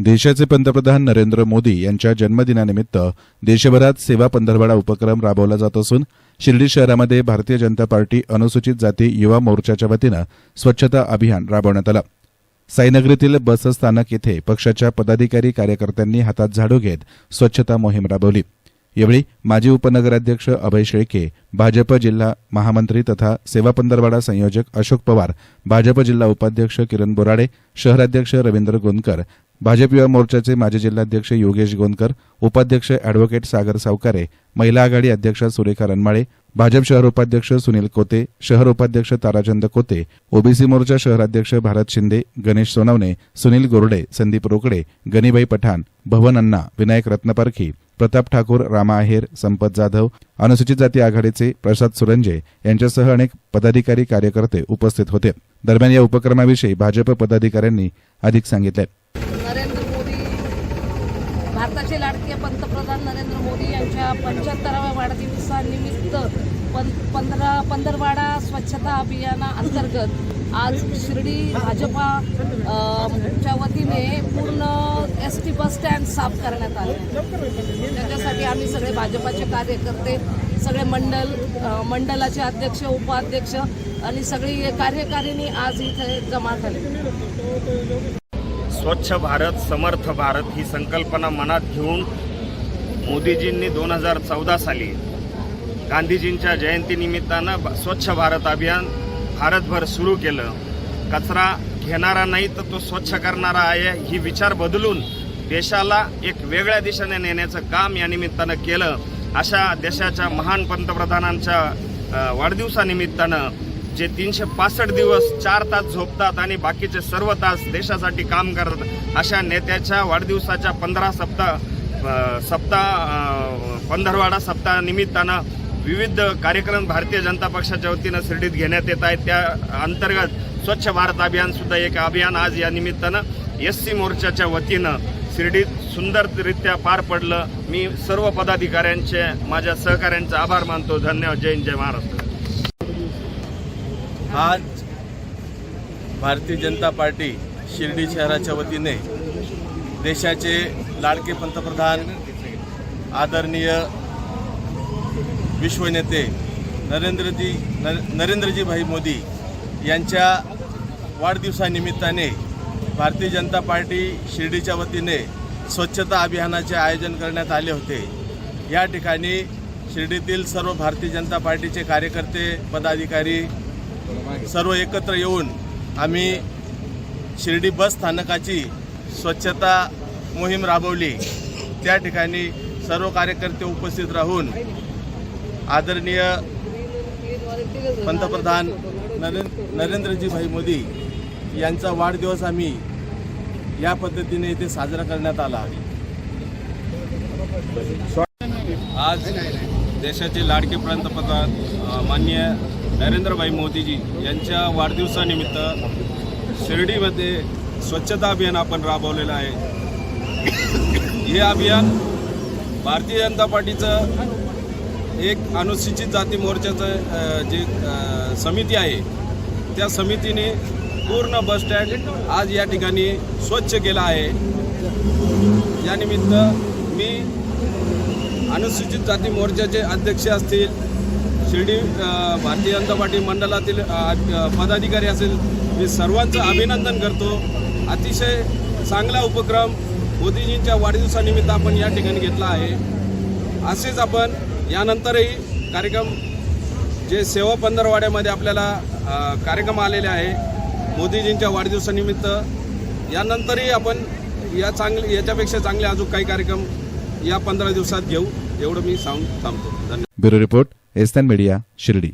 देशाचे पंतप्रधान नरेंद्र मोदी यांच्या जन्मदिनानिमित्त देशभरात सेवा पंधरवडा उपक्रम राबवला जात असून शिर्डी शहरामध्ये भारतीय जनता पार्टी अनुसूचित जाती युवा मोर्चाच्या वतीनं स्वच्छता अभियान राबवण्यात आलं. साईनगरीतील बस स्थानक येथे पक्षाच्या पदाधिकारी कार्यकर्त्यांनी हातात झाडू घेत स्वच्छता मोहीम राबवली. यावेळी माजी उपनगराध्यक्ष अभय शेळके भाजप जिल्हा महामंत्री तथा सेवा पंधरवाडा संयोजक अशोक पवार भाजप जिल्हा उपाध्यक्ष किरण बोराडे शहराध्यक्ष रवींद्र गोंदकर भाजप युवा मोर्चाचे माजी जिल्हाध्यक्ष योगेश गोंदकर उपाध्यक्ष अॅडव्होकेट सागर सावकारे महिला आघाडी अध्यक्ष सुरेखा रनमाळे भाजप शहर उपाध्यक्ष सुनील कोते शहर उपाध्यक्ष ताराचंद कोते ओबीसी मोर्चा शहराध्यक्ष भारत शिंदे गणेश सोनवणे सुनील गोरडे संदीप रोकडे गनीबाई पठाण भवन अण्णा विनायक रत्नपारखी प्रताप ठाकूर रामा आहेर संपत जाधव अनुसूचित जाती आघाडीचे प्रसाद सुरंजे यांच्यासह अनेक पदाधिकारी कार्यकर्ते उपस्थित होते. दरम्यान या उपक्रमाविषयी भाजप पदाधिकाऱ्यांनी अधिक सांगितले. भारताचे लाडके पंतप्रधान नरेंद्र मोदी यांच्या पंच्याहत्तराव्या वाढदिवसानिमित्त पं पंधरा पंधरवाडा स्वच्छता अभियानाअंतर्गत आज शिर्डी भाजपा च्या वतीने पूर्ण एस टी बस स्टँड साफ करण्यात आले. त्याच्यासाठी आम्ही सगळे भाजपाचे कार्यकर्ते सगळे मंडल मंडलाचे अध्यक्ष उपाध्यक्ष आणि सगळी कार्यकारिणी आज इथे जमा झाली. स्वच्छ भारत समर्थ भारत ही संकल्पना मनात घेऊन मोदीजींनी दोन हजार चौदा साली गांधीजींच्या जयंतीनिमित्तानं स्वच्छ भारत अभियान भारतभर सुरू केलं. कचरा घेणारा नाही तर तो स्वच्छ करणारा आहे ही विचार बदलून देशाला एक वेगळ्या दिशेने नेण्याचं काम या निमित्तानं केलं. अशा देशाच्या महान पंतप्रधानांच्या वाढदिवसानिमित्तानं जे तीनशे पासष्ट दिवस चार तास झोपतात आणि बाकीचे सर्व तास देशासाठी काम करतात अशा नेत्याच्या वाढदिवसाच्या पंधरा सप्ताह सप्ताह पंधरवाडा सप्ताह निमित्तानं विविध कार्यक्रम भारतीय जनता पक्षाच्या वतीनं शिर्डीत घेण्यात येत आहेत. त्या अंतर्गत स्वच्छ भारत अभियान सुद्धा एक अभियान आज या निमित्तानं एस सी मोर्चाच्या वतीनं शिर्डीत सुंदररित्या पार पडलं. मी सर्व पदाधिकाऱ्यांचे माझ्या सहकाऱ्यांचे आभार मानतो. धन्यवाद. जय हिंद, जय महाराष्ट्र. आज भारतीय जनता पार्टी शिर्डी शहराच्या वतीने देशाचे लाडके पंतप्रधान आदरणीय विश्वनेते नरेंद्रजी नर नरेंद्रजीभाई मोदी यांच्या वाढदिवसानिमित्ताने भारतीय जनता पार्टी शिर्डीच्या वतीने स्वच्छता अभियानाचे आयोजन करण्यात आले होते. या ठिकाणी शिर्डीतील सर्व भारतीय जनता पार्टीचे कार्यकर्ते पदाधिकारी सर्व एकत्र येऊन आम्ही शिर्डी बस स्थानकाची स्वच्छता मोहीम राबवली. त्या ठिकाणी सर्व कार्यकर्ते उपस्थित राहून आदरणीय पंतप्रधान नरेंद्र नरेंद्रजी भाई मोदी यांचा वाढदिवस आम्ही या पद्धतीने इथे साजरा करण्यात आला आज देशाचे लाडके पंतप्रधान माननीय नरेंद्रभाई मोदीजी यांच्या वाढदिवसानिमित्त शिर्डीमध्ये स्वच्छता अभियान आपण राबवलेलं आहे. हे अभियान भारतीय जनता पार्टीचं एक अनुसूचित जाती मोर्चाचं जे समिती आहे त्या समितीने पूर्ण बस स्टँड आज या ठिकाणी स्वच्छ केला आहे. यानिमित्त मी अनुसूचित जाती मोर्चाचे अध्यक्ष असतील शिर्डी भारतीय जनता पार्टी मंडळातील पदाधिकारी असेल मी सर्वांचं अभिनंदन करतो. अतिशय चांगला उपक्रम मोदीजींच्या वाढदिवसानिमित्त आपण या ठिकाणी घेतला आहे. असेच आपण यानंतरही कार्यक्रम जे सेवा पंधरवाड्यामध्ये आपल्याला कार्यक्रम आलेले आहे मोदीजींच्या वाढदिवसानिमित्त. यानंतरही आपण या चांगले याच्यापेक्षा चांगले अजून काही कार्यक्रम या पंधरा दिवसात घेऊ. एवढं मी सांगून थांबतो. धन्यवाद. Bureau report Aston media Shirdi.